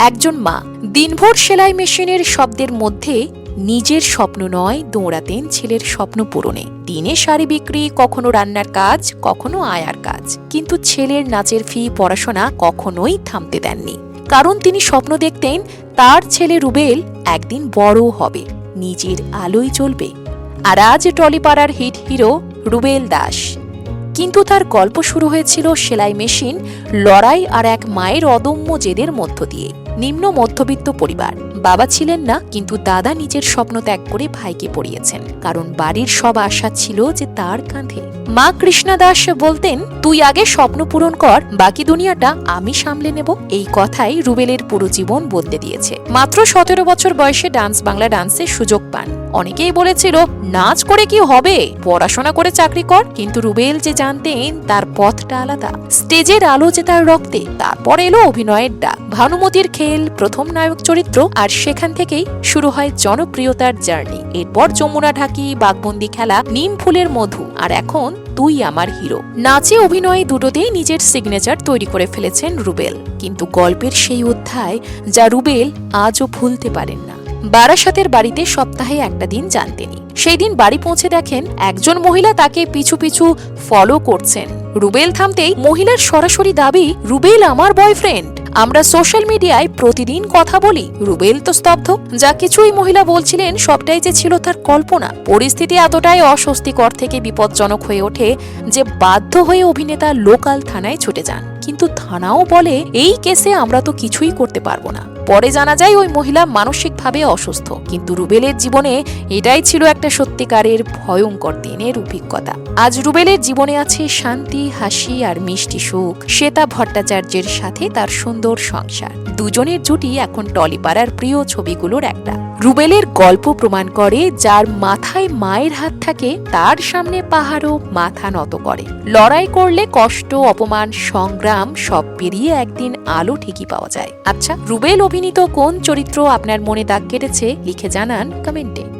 একজন মা দিনভর সেলাই মেশিনের শব্দের মধ্যে নিজের স্বপ্ন নয় দৌড়াতেন ছেলের স্বপ্ন পূরণে। দিনে শাড়ি বিক্রি, কখনো রান্নার কাজ, কখনো আয়ার কাজ। কিন্তু ছেলের নাচের ফি পড়াশোনা কখনোই থামতে দেননি। কারণ তিনি স্বপ্ন দেখতেন তার ছেলে রুবেল একদিন বড় হবে, নিজের আলোয় চলবে। আর আজ টলিপাড়ার হিট হিরো রুবেল দাস। কিন্তু তার গল্প শুরু হয়েছিল সেলাই মেশিন, লড়াই আর এক মায়ের অদম্য জেদের মধ্য দিয়ে। নিম্ন মধ্যবিত্ত পরিবার। বাবা ছিলেন না, কিন্তু দাদা নিজের স্বপ্ন ত্যাগ করে ভাইকে পড়িয়েছেন। কারণ বাড়ির সব আশা ছিল যে তার কাঁধে। মা কৃষ্ণা দাস বলতেন, তুই আগে স্বপ্ন পূরণ কর, বাকি দুনিয়াটা আমি সামলে নেব। এই কথাই রুবেলের পুরো জীবন বদলে দিয়েছে। মাত্র সতেরো বছর বয়সে ডান্স বাংলা ডান্সের সুযোগ পান। অনেকেই বলেছিল, নাচ করে কি হবে? পড়াশোনা করে চাকরি কর। কিন্তু রুবেল যে জানতেন, তার পথটা আলাদা। স্টেজের আলো যে তার রক্তে, তারপর এলো অভিনয়ের ডাক। ভানুমতির খেল, প্রথম নায়ক চরিত্র আর সেখান থেকেই শুরু হয় জনপ্রিয়তার জার্নি। এরপর যমুনা ঢাকি, বাঘবন্দি খেলা, নিম ফুলের মধু আর এখন তুই আমার হিরো। নাচে অভিনয়ে দুটোতেই নিজের সিগনেচার তৈরি করে ফেলেছেন রুবেল। কিন্তু গল্পের সেই অধ্যায় যা রুবেল আজও ভুলতে পারেন না। বারাসাতের বাড়িতে সপ্তাহে একটা দিন যান তিনি। সেই দিন বাড়ি পৌঁছে দেখেন একজন মহিলা তাকে পিছু পিছু ফলো করছেন। রুবেল থামতেই মহিলার সরাসরি দাবি, রুবেল আমার বয়ফ্রেন্ড আমরা সোশ্যাল মিডিয়ায় প্রতিদিন কথা বলি। রুবেল তো স্তব্ধ। যা কিছুই মহিলা বলছিলেন, সবটাই যে ছিল তার কল্পনা। পরিস্থিতি এতটাই অস্বস্তিকর থেকে বিপজ্জনক হয়ে ওঠে যে বাধ্য হয়ে অভিনেতা লোকাল থানায় ছুটে যান। কিন্তু থানাও বলে, এই কেসে আমরা তো কিছুই করতে পারব না। পরে জানা যায় ওই মহিলা মানসিকভাবে অসুস্থ। কিন্তু রুবেলের জীবনে এটাই ছিল একটা সত্যিকারের ভয়ঙ্কর দিনের অভিজ্ঞতা। আজ রুবেলের জীবনে আছে শান্তি, হাসি আর মিষ্টি সুখ। শ্বেতা ভট্টাচার্যের সাথে তার সুন্দর সংসার। দুজনের জুটি এখন টলিপাড়ার প্রিয় ছবিগুলোর একটা। রুবেলের গল্প প্রমাণ করে যার মাথায় মায়ের হাত থাকে, তার সামনে পাহাড়ও মাথা নত করে। লড়াই করলে কষ্ট, অপমান, সংগ্রাম সব পেরিয়ে একদিন আলো ঠিকই পাওয়া যায়। আচ্ছা রুবেল অভিনীত কোন চরিত্র আপনার মনে দাগ কেটেছে, লিখে জানান কমেন্টে।